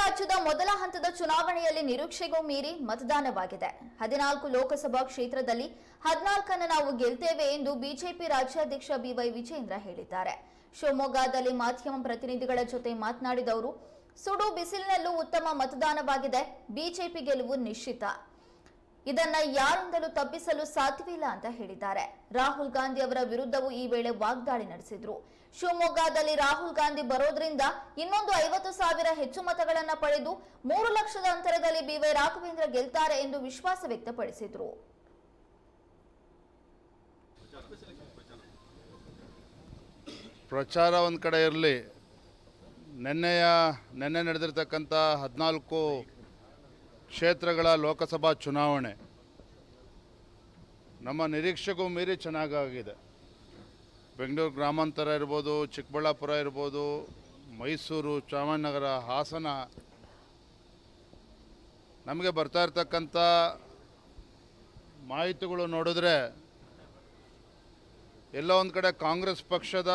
ರಾಜ್ಯದ ಮೊದಲ ಹಂತದ ಚುನಾವಣೆಯಲ್ಲಿ ನಿರೀಕ್ಷೆಗೂ ಮೀರಿ ಮತದಾನವಾಗಿದೆ. ಹದಿನಾಲ್ಕು ಲೋಕಸಭಾ ಕ್ಷೇತ್ರದಲ್ಲಿ ಹದಿನಾಲ್ಕನ್ನು ನಾವು ಗೆಲ್ತೇವೆ ಎಂದು ಬಿಜೆಪಿ ರಾಜ್ಯಾಧ್ಯಕ್ಷ ಬಿವೈ ವಿಜೇಂದ್ರ ಹೇಳಿದ್ದಾರೆ. ಶಿವಮೊಗ್ಗದಲ್ಲಿ ಮಾಧ್ಯಮ ಪ್ರತಿನಿಧಿಗಳ ಜೊತೆ ಮಾತನಾಡಿದವರು, ಸುಡು ಬಿಸಿಲಿನಲ್ಲೂ ಉತ್ತಮ ಮತದಾನವಾಗಿದೆ, ಬಿಜೆಪಿ ಗೆಲುವು ನಿಶ್ಚಿತ. ಇದನ್ನ ಯಾರಿಂದಲೂ ತಪ್ಪಿಸಲು ಸಾಧ್ಯವಿಲ್ಲ ಅಂತ ಹೇಳಿದ್ದಾರೆ. ರಾಹುಲ್ ಗಾಂಧಿ ಅವರ ವಿರುದ್ಧವೂ ಈ ವೇಳೆ ವಾಗ್ದಾಳಿ ನಡೆಸಿದ್ರು. ಶಿವಮೊಗ್ಗದಲ್ಲಿ ರಾಹುಲ್ ಗಾಂಧಿ ಬರೋದ್ರಿಂದ ಇನ್ನೊಂದು ಐವತ್ತು ಸಾವಿರ ಹೆಚ್ಚು ಮತಗಳನ್ನ ಪಡೆದು ಮೂರು ಲಕ್ಷದ ಅಂತರದಲ್ಲಿ ಬಿವೈ ರಾಘವೇಂದ್ರ ಗೆಲ್ತಾರೆ ಎಂದು ವಿಶ್ವಾಸ ವ್ಯಕ್ತಪಡಿಸಿದ್ರು. ಪ್ರಚಾರ ಒಂದು ಕಡೆ ಇರಲಿ. ನಿನ್ನೆಯ, ನಿನ್ನೆ ನಡೆದಿರ್ತಕ್ಕಂಥ ಹದಿನಾಲ್ಕು ಕ್ಷೇತ್ರಗಳ ಲೋಕಸಭಾ ಚುನಾವಣೆ. ನಮ್ಮ ನಿರೀಕ್ಷೆಗೂ ಮೀರಿ ಚೆನ್ನಾಗಾಗಿದೆ. ಬೆಂಗಳೂರು ಗ್ರಾಮಾಂತರ ಇರ್ಬೋದು, ಚಿಕ್ಕಬಳ್ಳಾಪುರ ಇರ್ಬೋದು, ಮೈಸೂರು ಚಾಮರಾಜನಗರ ಹಾಸನ. ನಮಗೆ ಬರ್ತಾ ಇರ್ತಕ್ಕಂಥ ಮಾಹಿತಿಗಳು ನೋಡಿದ್ರೆ ಎಲ್ಲ ಒಂದು ಕಡೆ ಕಾಂಗ್ರೆಸ್ ಪಕ್ಷದ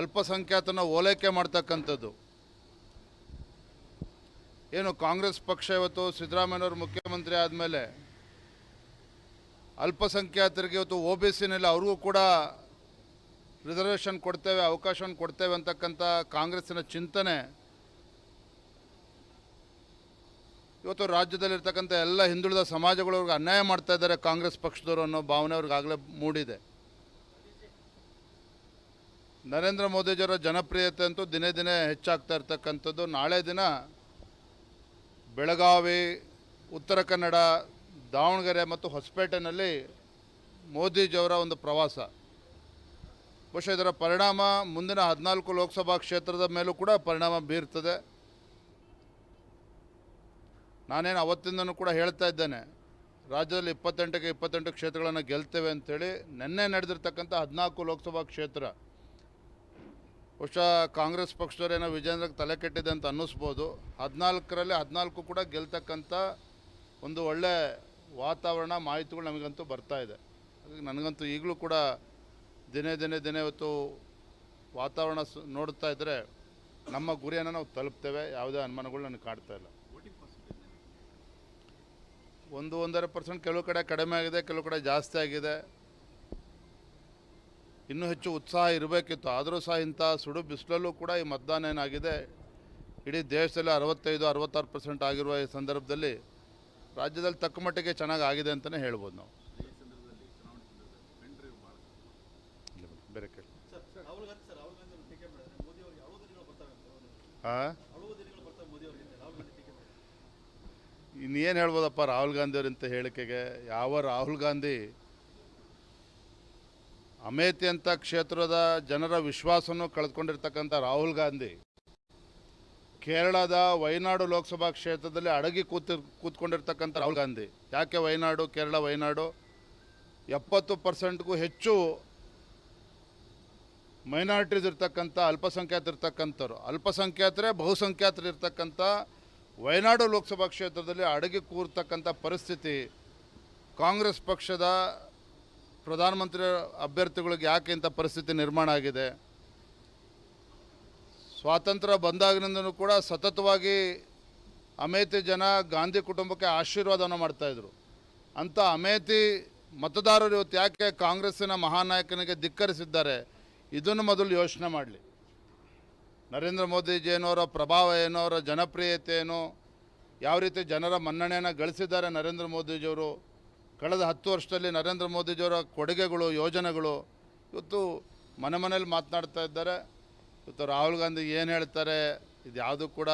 ಅಲ್ಪಸಂಖ್ಯಾತನ ಓಲೈಕೆ ಮಾಡ್ತಕ್ಕಂಥದ್ದು. ಏನು ಕಾಂಗ್ರೆಸ್ ಪಕ್ಷ ಇವತ್ತು ಸಿದ್ದರಾಮಯ್ಯವರು ಮುಖ್ಯಮಂತ್ರಿ ಆದಮೇಲೆ ಅಲ್ಪಸಂಖ್ಯಾತರಿಗೆ ಇವತ್ತು ಒ ಬಿ ಸಿನಲ್ಲಿ ಅವ್ರಿಗೂ ಕೂಡ ರಿಸರ್ವೇಷನ್ ಕೊಡ್ತೇವೆ, ಅವಕಾಶವನ್ನು ಕೊಡ್ತೇವೆ ಅಂತಕ್ಕಂಥ ಕಾಂಗ್ರೆಸ್ಸಿನ ಚಿಂತನೆ ಇವತ್ತು ರಾಜ್ಯದಲ್ಲಿರ್ತಕ್ಕಂಥ ಎಲ್ಲ ಹಿಂದುಳಿದ ಸಮಾಜಗಳವ್ರಿಗೆ ಅನ್ಯಾಯ ಮಾಡ್ತಾ ಇದ್ದಾರೆ ಕಾಂಗ್ರೆಸ್ ಪಕ್ಷದವರು ಅನ್ನೋ ಭಾವನೆ ಅವ್ರಿಗಾಗಲೇ ಮೂಡಿದೆ. ನರೇಂದ್ರ ಮೋದಿಜಿಯವರ ಜನಪ್ರಿಯತೆ ಅಂತೂ ದಿನೇ ದಿನೇ ಹೆಚ್ಚಾಗ್ತಾ ಇರ್ತಕ್ಕಂಥದ್ದು. ನಾಳೆ ದಿನ ಬೆಳಗಾವಿ, ಉತ್ತರ ಕನ್ನಡ, ದಾವಣಗೆರೆ ಮತ್ತು ಹೊಸಪೇಟೆನಲ್ಲಿ ಮೋದಿಜಿಯವರ ಒಂದು ಪ್ರವಾಸ. ಬಹುಶಃ ಇದರ ಪರಿಣಾಮ ಮುಂದಿನ ಹದಿನಾಲ್ಕು ಲೋಕಸಭಾ ಕ್ಷೇತ್ರದ ಮೇಲೂ ಕೂಡ ಪರಿಣಾಮ ಬೀರ್ತದೆ. ನಾನೇನು ಅವತ್ತಿಂದನೂ ಕೂಡ ಹೇಳ್ತಾ ಇದ್ದೇನೆ, ರಾಜ್ಯದಲ್ಲಿ ಇಪ್ಪತ್ತೆಂಟಕ್ಕೆ ಇಪ್ಪತ್ತೆಂಟು ಕ್ಷೇತ್ರಗಳನ್ನು ಗೆಲ್ತೇವೆ ಅಂಥೇಳಿ ನಿನ್ನೆ ನಡೆದಿರ್ತಕ್ಕಂಥ ಹದಿನಾಲ್ಕು ಲೋಕಸಭಾ ಕ್ಷೇತ್ರ ಬಹುಶಃ ಕಾಂಗ್ರೆಸ್ ಪಕ್ಷದವರೇನೋ ವಿಜೇಂದ್ರ ತಲೆ ಕೆಟ್ಟಿದೆ ಅಂತ ಅನ್ನಿಸ್ಬೋದು. ಹದಿನಾಲ್ಕರಲ್ಲಿ ಹದಿನಾಲ್ಕು ಕೂಡ ಗೆಲ್ತಕ್ಕಂಥ ಒಂದು ಒಳ್ಳೆ ವಾತಾವರಣ ಮಾಹಿತಿಗಳು ನಮಗಂತೂ ಬರ್ತಾ ಇದೆ. ಹಾಗಾಗಿ ನನಗಂತೂ ಈಗಲೂ ಕೂಡ ದಿನೇ ದಿನೇ ದಿನೇ ಇವತ್ತು ವಾತಾವರಣ ಸ್ ನೋಡ್ತಾ ಇದ್ದರೆ ನಮ್ಮ ಗುರಿಯನ್ನು ನಾವು ತಲುಪ್ತೇವೆ. ಯಾವುದೇ ಅನುಮಾನಗಳು ನನಗೆ ಕಾಡ್ತಾ ಇಲ್ಲ. ಒಂದು ಒಂದೂವರೆ ಪರ್ಸೆಂಟ್ ಕೆಲವು ಕಡೆ ಕಡಿಮೆ ಆಗಿದೆ, ಕೆಲವು ಕಡೆ ಜಾಸ್ತಿ ಆಗಿದೆ. ಇನ್ನೂ ಹೆಚ್ಚು ಉತ್ಸಾಹ ಇರಬೇಕಿತ್ತು. ಆದರೂ ಸಹ ಇಂಥ ಸುಡು ಬಿಸಿಲಲ್ಲೂ ಕೂಡ ಈ ಮತದಾನ ಏನಾಗಿದೆ? ಇಡೀ ದೇಶದಲ್ಲಿ ಅರವತ್ತೈದು, ಅರವತ್ತಾರು ಪರ್ಸೆಂಟ್ ಆಗಿರುವ ಈ ಸಂದರ್ಭದಲ್ಲಿ ರಾಜ್ಯದಲ್ಲಿ ತಕ್ಕ ಮಟ್ಟಿಗೆ ಚೆನ್ನಾಗಿ ಆಗಿದೆ ಅಂತಲೇ ಹೇಳ್ಬೋದು ನಾವು. ಬೇರೆ ಕೇಳಿ. ಇನ್ನೇನು ಹೇಳ್ಬೋದಪ್ಪ ರಾಹುಲ್ ಗಾಂಧಿ ಅವರಂತ ಹೇಳಿಕೆಗೆ? ಯಾವ ರಾಹುಲ್ ಗಾಂಧಿ ಅಮೇಥಿ ಅಂತ ಕ್ಷೇತ್ರದ ಜನರ ವಿಶ್ವಾಸವನ್ನು ಕಳೆದುಕೊಂಡಿರ್ತಕ್ಕಂಥ ರಾಹುಲ್ ಗಾಂಧಿ ಕೇರಳದ ವಯನಾಡು ಲೋಕಸಭಾ ಕ್ಷೇತ್ರದಲ್ಲಿ ಅಡಗಿ ಕೂತಿ ಕೂತ್ಕೊಂಡಿರ್ತಕ್ಕಂಥ ರಾಹುಲ್ ಗಾಂಧಿ. ಯಾಕೆ ವೈನಾಡು? ಕೇರಳ ವಯನಾಡು ಎಪ್ಪತ್ತು ಪರ್ಸೆಂಟ್ಗೂ ಹೆಚ್ಚು ಮೈನಾರಿಟೀಸ್ ಇರ್ತಕ್ಕಂಥ, ಅಲ್ಪಸಂಖ್ಯಾತರು ಅಲ್ಪಸಂಖ್ಯಾತರೇ ಬಹುಸಂಖ್ಯಾತರು ವಯನಾಡು ಲೋಕಸಭಾ ಕ್ಷೇತ್ರದಲ್ಲಿ ಅಡಗಿ ಕೂರ್ತಕ್ಕಂಥ ಪರಿಸ್ಥಿತಿ ಕಾಂಗ್ರೆಸ್ ಪಕ್ಷದ ಪ್ರಧಾನಮಂತ್ರಿ ಅಭ್ಯರ್ಥಿಗಳಿಗೆ ಯಾಕೆ ಇಂಥ ಪರಿಸ್ಥಿತಿ ನಿರ್ಮಾಣ ಆಗಿದೆ? ಸ್ವಾತಂತ್ರ್ಯ ಬಂದಾಗಿನಿಂದನೂ ಕೂಡ ಸತತವಾಗಿ ಅಮೇತಿ ಜನ ಗಾಂಧಿ ಕುಟುಂಬಕ್ಕೆ ಆಶೀರ್ವಾದವನ್ನು ಮಾಡ್ತಾಯಿದ್ರು ಅಂಥ ಅಮೇತಿ ಮತದಾರರು ಇವತ್ತು ಯಾಕೆ ಕಾಂಗ್ರೆಸ್ಸಿನ ಮಹಾನಾಯಕನಿಗೆ ಧಿಕ್ಕರಿಸಿದ್ದಾರೆ? ಇದನ್ನು ಮೊದಲು ಯೋಚನೆ ಮಾಡಲಿ. ನರೇಂದ್ರ ಮೋದಿಜಿಯನವರ ಪ್ರಭಾವ ಏನು ಅವರ ಜನಪ್ರಿಯತೆ ಏನು, ಯಾವ ರೀತಿ ಜನರ ಮನ್ನಣೆಯನ್ನು ಗಳಿಸಿದ್ದಾರೆ ನರೇಂದ್ರ ಮೋದಿಜಿಯವರು ಕಳೆದ ಹತ್ತು ವರ್ಷದಲ್ಲಿ ನರೇಂದ್ರ ಮೋದಿಜಿಯವರ ಕೊಡುಗೆಗಳು, ಯೋಜನೆಗಳು ಇವತ್ತು ಮನೆ ಮನೇಲಿ ಮಾತನಾಡ್ತಾ ಇದ್ದಾರೆ. ಇವತ್ತು ರಾಹುಲ್ ಗಾಂಧಿ ಏನು ಹೇಳ್ತಾರೆ ಇದು ಯಾವುದೂ ಕೂಡ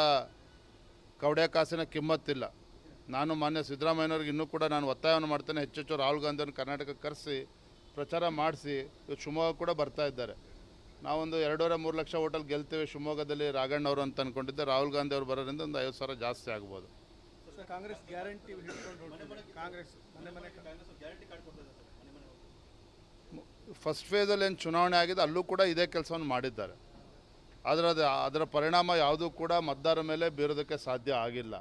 ಕವಡೆ ಕಾಸಿನ ಕಿಮ್ಮತ್ತಿಲ್ಲ. ನಾನು ಮಾನ್ಯ ಸಿದ್ದರಾಮಯ್ಯನವ್ರಿಗೆ ಇನ್ನೂ ಕೂಡ ನಾನು ಒತ್ತಾಯವನ್ನು ಮಾಡ್ತೇನೆ ಹೆಚ್ಚೆಚ್ಚು ರಾಹುಲ್ ಗಾಂಧಿಯನ್ನು ಕರ್ನಾಟಕಕ್ಕೆ ಕರೆಸಿ, ಪ್ರಚಾರ ಮಾಡಿಸಿ, ಇವತ್ತು ಶಿವಮೊಗ್ಗ ಕೂಡ ಬರ್ತಾ ಇದ್ದಾರೆ. ನಾವೊಂದು ಎರಡೂವರೆ ಮೂರು ಲಕ್ಷ ಹೋಟೆಲ್ ಗೆಲ್ತೇವೆ ಶಿವಮೊಗ್ಗದಲ್ಲಿ ರಾಘಣ್ಣವರು ಅಂತ ಅಂದ್ಕೊಂಡಿದ್ದೆ ರಾಹುಲ್ ಗಾಂಧಿ ಅವರು ಬರೋದ್ರಿಂದ ಒಂದು ಐವತ್ತು ಸಾವಿರ ಜಾಸ್ತಿ ಆಗ್ಬೋದು. ಕಾಂಗ್ರೆಸ್ ಗ್ಯಾರಂಟಿ ಹಿಡ್ಕೊಂಡು ಕಾಂಗ್ರೆಸ್, ಮನೆ ಮನೆ. ಫಸ್ಟ್ ಫೇಸಲ್ಲಿ ಏನು ಚುನಾವಣೆ ಆಗಿದೆ, ಅಲ್ಲೂ ಕೂಡ ಇದೇ ಕೆಲಸವನ್ನು ಮಾಡಿದ್ದಾರೆ. ಆದರೆ ಅದು, ಅದರ ಪರಿಣಾಮ ಯಾವುದೂ ಕೂಡ ಮತದಾರರ ಮೇಲೆ ಬೀರೋದಕ್ಕೆ ಸಾಧ್ಯ ಆಗಿಲ್ಲ.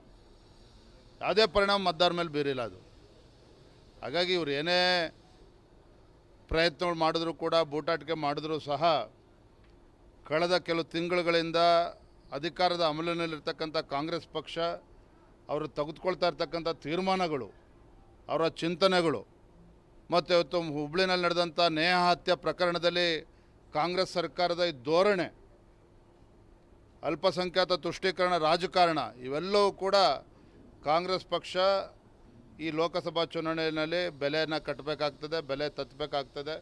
ಯಾವುದೇ ಪರಿಣಾಮ ಮತದಾರ ಮೇಲೆ ಬೀರಿಲ್ಲ ಅದು. ಹಾಗಾಗಿ ಇವ್ರು ಏನೇ ಪ್ರಯತ್ನಗಳು ಮಾಡಿದ್ರು ಕೂಡ, ಬೂಟಾಟಿಕೆ ಮಾಡಿದ್ರೂ ಸಹ, ಕಳೆದ ಕೆಲವು ತಿಂಗಳುಗಳಿಂದ ಅಧಿಕಾರದ ಅಮಲಿನಲ್ಲಿರ್ತಕ್ಕಂಥ ಕಾಂಗ್ರೆಸ್ ಪಕ್ಷ ಅವರು ತೆಗೆದುಕೊಳ್ತಾ ಇರ್ತಕ್ಕಂಥ ತೀರ್ಮಾನಗಳು, ಅವರ ಚಿಂತನೆಗಳು, ಮತ್ತು ಇವತ್ತು ಹುಬ್ಳಿನಲ್ಲಿ ನಡೆದಂಥ ನೇಹ ಹತ್ಯೆ ಪ್ರಕರಣದಲ್ಲಿ ಕಾಂಗ್ರೆಸ್ ಸರ್ಕಾರದ ಧೋರಣೆ, ಅಲ್ಪಸಂಖ್ಯಾತ ತುಷ್ಟೀಕರಣ ರಾಜಕಾರಣ, ಇವೆಲ್ಲವೂ ಕೂಡ ಕಾಂಗ್ರೆಸ್ ಪಕ್ಷ ಈ ಲೋಕಸಭಾ ಚುನಾವಣೆಯಲ್ಲಿ ಬೆಲೆಯನ್ನು ಕಟ್ಟಬೇಕಾಗ್ತದೆ, ಬೆಲೆ ತತ್ತಬೇಕಾಗ್ತದೆ.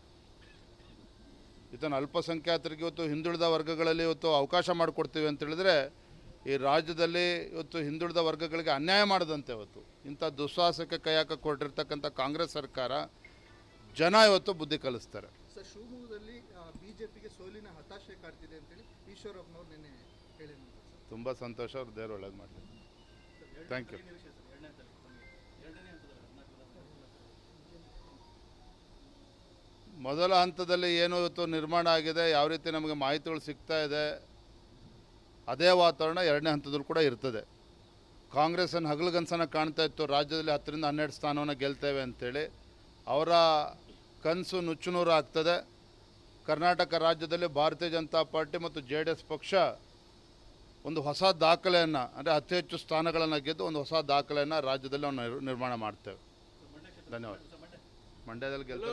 ಇದನ್ನು ಅಲ್ಪಸಂಖ್ಯಾತರಿಗೆ ಇವತ್ತು ಹಿಂದುಳಿದ ವರ್ಗಗಳಲ್ಲಿ ಇವತ್ತು ಅವಕಾಶ ಮಾಡಿಕೊಡ್ತೀವಿ ಅಂತ ಹೇಳಿದ್ರೆ ಈ ರಾಜ್ಯದಲ್ಲಿ ಇವತ್ತು ಹಿಂದುಳಿದ ವರ್ಗಗಳಿಗೆ ಅನ್ಯಾಯ ಮಾಡದಂತೆ ಇವತ್ತು. ಇಂಥ ದುಸ್ಸಾಹಸಕ್ಕೆ ಕೈ ಹಾಕಕ್ಕೆ ಕೊಟ್ಟಿರ್ತಕ್ಕಂಥ ಕಾಂಗ್ರೆಸ್ ಸರ್ಕಾರ ಜನ ಇವತ್ತು ಬುದ್ಧಿ ಕಲಿಸ್ತಾರೆ. ಸರ್ ಶಿವಮೊಗ್ಗದಲ್ಲಿ ಬಿಜೆಪಿಗೆ ಸೋಲಿನ ಹತಾಶೆ ಕಾಡ್ತಿದೆ ಅಂತೇಳಿ ಈಶ್ವರಪ್ಪನವ್ರು ನಿನ್ನೆ ಹೇಳಿದ್ರು. ತುಂಬ ಸಂತೋಷ ಅವ್ರು ದೇವ್ರ ಒಳ್ಳೇದು ಮಾಡಲಿ. ಥ್ಯಾಂಕ್ ಯು ಮೊದಲ ಹಂತದಲ್ಲಿ ಏನು ಇವತ್ತು ನಿರ್ಮಾಣ ಆಗಿದೆ ಯಾವ ರೀತಿ ನಮಗೆ ಮಾಹಿತಿಗಳು ಸಿಗ್ತಾ ಇದೆ ಅದೇ ವಾತಾವರಣ ಎರಡನೇ ಹಂತದಲ್ಲೂ ಕೂಡ ಇರ್ತದೆ. ಕಾಂಗ್ರೆಸ್ಸನ್ನು ಹಗಲು ಕಾಣ್ತಾ ಇತ್ತು, ರಾಜ್ಯದಲ್ಲಿ ಹತ್ತರಿಂದ ಹನ್ನೆರಡು ಸ್ಥಾನವನ್ನು ಗೆಲ್ತೇವೆ ಅಂಥೇಳಿ ಅವರ ಕನಸು ನುಚ್ಚುನೂರು ಆಗ್ತದೆ. ಕರ್ನಾಟಕ ರಾಜ್ಯದಲ್ಲಿ ಭಾರತೀಯ ಜನತಾ ಪಾರ್ಟಿ ಮತ್ತು ಜೆ ಡಿ ಎಸ್ ಪಕ್ಷ ಒಂದು ಹೊಸ ದಾಖಲೆಯನ್ನು, ಅಂದರೆ ಅತಿ ಹೆಚ್ಚು ಸ್ಥಾನಗಳನ್ನು ಗೆದ್ದು ಒಂದು ಹೊಸ ದಾಖಲೆಯನ್ನು ರಾಜ್ಯದಲ್ಲಿ ನಾವು ನಿರ್- ನಿರ್ಮಾಣ ಮಾಡ್ತೇವೆ. ಧನ್ಯವಾದ. ಮಂಡ್ಯದಲ್ಲಿ ಗೆಲ್ತೇವೆ.